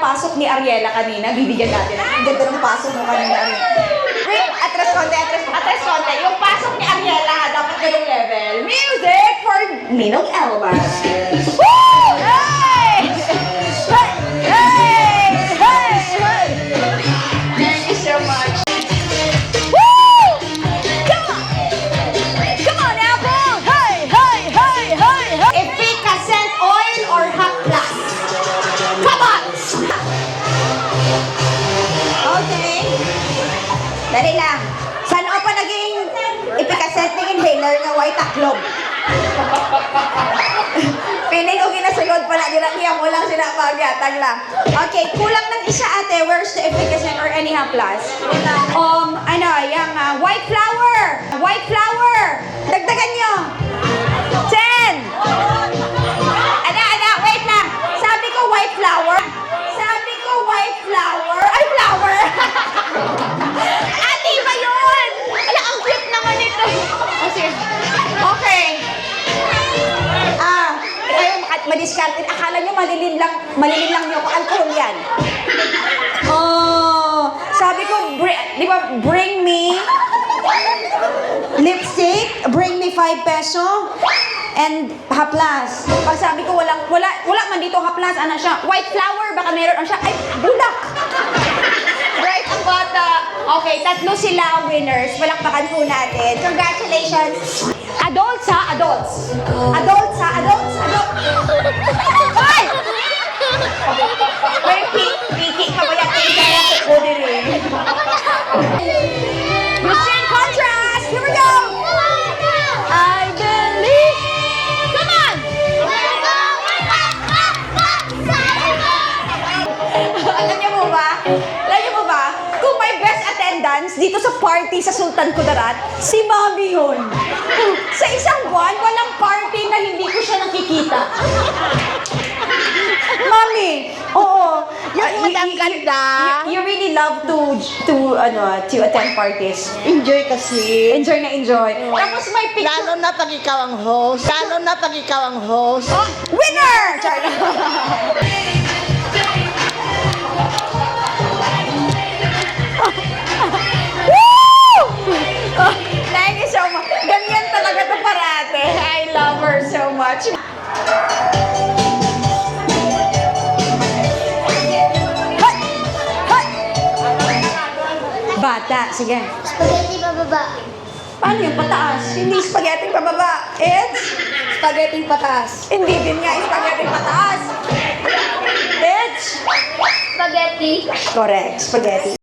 pasok ni Ariela kanina. Bibigyan natin. Ang ganda ng pasok mo kanina, Ariela. Wait, atras konti, atras. Atras konti. Yung pasok ni Ariela, dapat ganung level. Music for Ninong Elmas. Dali lang. Saan ako pa naging efficacent ng inhaler nga white taklob? Piling ko ginasulod pala, ginanghiya mo lang sila magyatag lang. Okay, kulang ng isa ate, where's the efficacent or any plus? Um, ano, makat madiscarded. Akala nyo malilin lang, malilin lang nyo ako. Alcohol yan. Oh, sabi ko, di ba, bring me lipstick, bring me 5 peso, and haplas. Pag sabi ko, walang, wala, wala man dito haplas, ano siya, white flower, baka meron, ano siya, ay, bulak. Right, ang bata. Okay, tatlo sila winners. Palakpakan po natin. Congratulations. Adults ha, adults. Adults ha, attendance dito sa party sa Sultan Kudarat, si Mami yun. Sa isang buwan, walang party na hindi ko siya nakikita. Mami, oo. Yung y- madam ganda. You, you really love to to ano to attend parties. Enjoy kasi. Enjoy na enjoy. Tapos may picture. Lalo na pag ikaw ang host. Lalo na pag ikaw ang host. Oh, winner! Char- Hoy! Bata, sige. Spaghetti bababa. Paano yung pataas? Hindi spaghetti pababa. It's spaghetti pataas. Hindi din nga spaghetti pataas. It's Spaghetti. correct, spaghetti.